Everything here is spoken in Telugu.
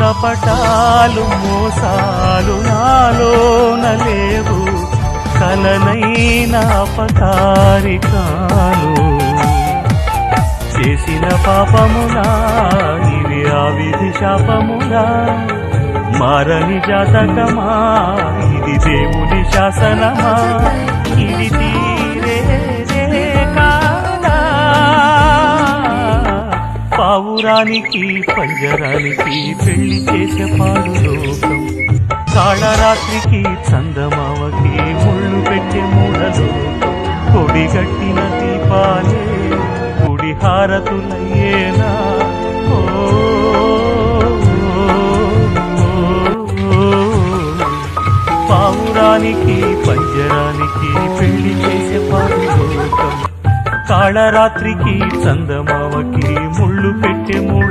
కపటాలు మోసాలు నాలోన లేవు కలనైన అపకారికాలు చేసిన పాపమునా ఇవి ఆ విధి శాపములా మారని జాతకమా ఇది దేవుని శాసనమా. ఇది పావురానికి పంజరానికి పెళ్ళి చేసే పాడు లోకం. కాళరాత్రికి చందమావకి ముళ్ళు పెట్టే మూడలోకం కొడిగట్టిన దీపాలే కుడి హారతులయ్యేనా ఓ, పావురానికి పంజరానికి పెళ్ళి చేసే పాడు లోకం. కాళరాత్రికి చందమావకి ముళ్ళు పెట్టే మూఢలోకం